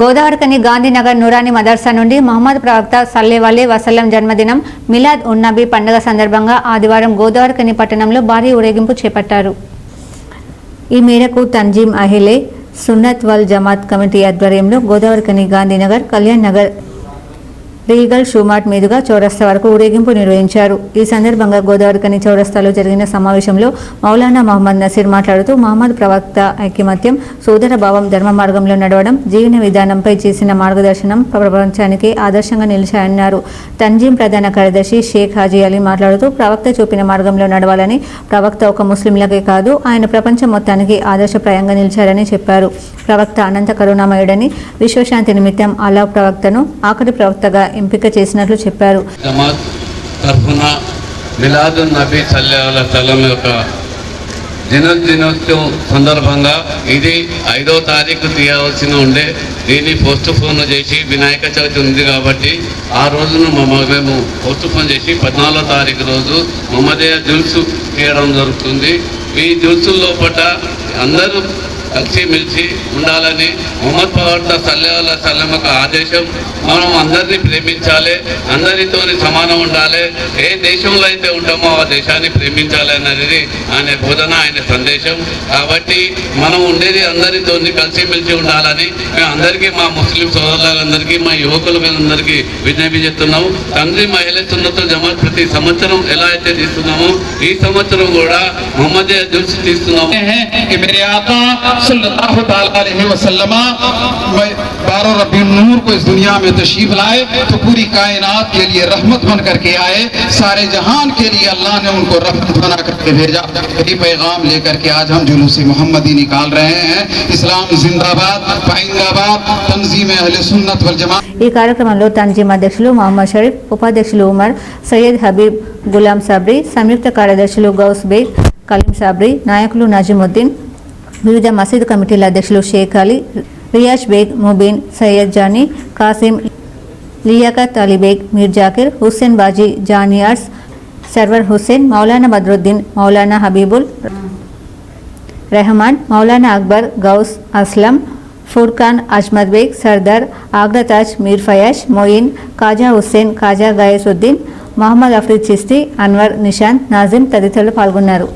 గోదావరికని గాంధీనగర్ నూరాని మదర్సా నుండి మహమ్మద్ ప్రవక్త సల్లేవల్లి వసల్లం జన్మదినం మిలాద్ ఉన్నబీ పండుగ సందర్భంగా ఆదివారం గోదావరికని పట్టణంలో భారీ ఊరేగింపు చేపట్టారు. ఈ మేరకు తంజీం అహిలే సున్నత్ వల్ జమాత్ కమిటీ ఆధ్వర్యంలో Godavarikhani Gandhinagar Kalyan Nagar Regal shoe mart మీదుగా చౌరస్తా వరకు ఊరేగింపు నిర్వహించారు. ఈ సందర్భంగా గోదావరికని చౌరస్తాలో జరిగిన సమావేశంలో మౌలానా మహమ్మద్ నసీర్ మాట్లాడుతూ మహమ్మద్ ప్రవక్త ఐక్యమత్యం సోదర భావం ధర్మ మార్గంలో నడవడం జీవన విధానంపై చేసిన మార్గదర్శనం ప్రపంచానికి ఆదర్శంగా నిలిచాయన్నారు. తంజీం ప్రధాన కార్యదర్శి షేక్ హాజీ అలీ మాట్లాడుతూ ప్రవక్త చూపిన మార్గంలో నడవాలని ప్రవక్త ఒక ముస్లింలకే కాదు ఆయన ప్రపంచం మొత్తానికి ఆదర్శప్రాయంగా నిలిచారని చెప్పారు. ప్రవక్త అనంత కరుణామయుడని విశ్వశాంతి నిమిత్తం అల్లా ప్రవక్తను ఆఖరి ప్రవక్తగా ఎంపిక చేసినట్లు చెప్పారు. తరఫున మిలాదున్ నబీ సల్లల్లాహు సల్లం యొక్క దినోత్సవం సందర్భంగా ఇది ఐదో తారీఖు తీయవలసిన ఉండే దీన్ని పోస్ట్ ఫోన్ చేసి వినాయక చవితి ఉంది కాబట్టి ఆ రోజును మేము పోస్ట్ ఫోన్ చేసి పద్నాలుగో తారీఖు రోజు మమ్మదయ్య జుల్సు తీయడం జరుగుతుంది. ఈ జుల్సు లోపల అందరూ కలిసిమెలిసి ఉండాలని మొహమ్మద్ ప్రవర్త సల్లెవల్ల సల్లం యొక్క ఆదేశం మనం అందరినీ ప్రేమించాలి అందరితోని సమానం ఉండాలి. ఏ దేశంలో అయితే ఉంటామో ఆ దేశాన్ని ప్రేమించాలి అనేది ఆయన బోధన ఆయన సందేశం. కాబట్టి మనం ఉండేది అందరితోని కలిసిమెలిసి ఉండాలని మేము అందరికీ మా ముస్లిం సోదరులందరికీ మా యువకులందరికీ విజ్ఞప్తి చేస్తున్నాము. తండ్రి మహిళ సున్నతుల జమాత్ ప్రతి సంవత్సరం ఎలా అయితే తీస్తున్నామో ఈ సంవత్సరం కూడా మొహమ్మద్ దృష్టి తీస్తున్నాము. صلی اللہ علیہ وسلم بارہ ربی نور کو اس دنیا میں تشریف لائے تو پوری کائنات کے لیے رحمت بن کر کے آئے، سارے جہان کے لیے اللہ نے ان کو رحمت بنا کر کے بھیجا۔ یہ پیغام لے کر کے آج ہم جلوس محمدی نکال رہے ہیں۔ اسلام زندہ باد پائنگ آباد تنظیم اہل سنت والجماعت۔ ఈ కార్యక్రమంలో తంజీం అధ్యక్షులు మహమ్మద్ షరీఫ్ ఉపాధ్యక్షులు ఉమర్ సయ్యద్ హబీబ్ గులాం సాబ్రీ సంయుక్త కార్యదర్శులు గౌస్ బేగ్ కలీం సాబ్రీ నాయకులు నజీముద్దీన్ వివిధ మసీదు కమిటీల అధ్యక్షులు షేక్ అలీ రియాజ్ బేగ్ ముబీన్ సయ్యద్ జానీ కాసిం లియాకత్ అలీ బేగ్ మీర్ జాకిర్ హుస్సేన్ బాజీ జానియార్స్ సర్వర్ హుస్సేన్ మౌలానా బద్రుద్దీన్ మౌలానా హబీబుల్ రెహమాన్ మౌలానా అక్బర్ గౌస్ అస్లం ఫుర్ఖాన్ అజ్మద్ బేగ్ సర్దార్ ఆగ్రతాజ్ మీర్ ఫయాజ్ మొయిన్ కాజా హుస్సేన్ కాజా గయసుద్దీన్ మహమ్మద్ అఫ్రీద్ చిస్తి అన్వర్ నిషాంత్ నాజిమ్ తదితరులు పాల్గొన్నారు.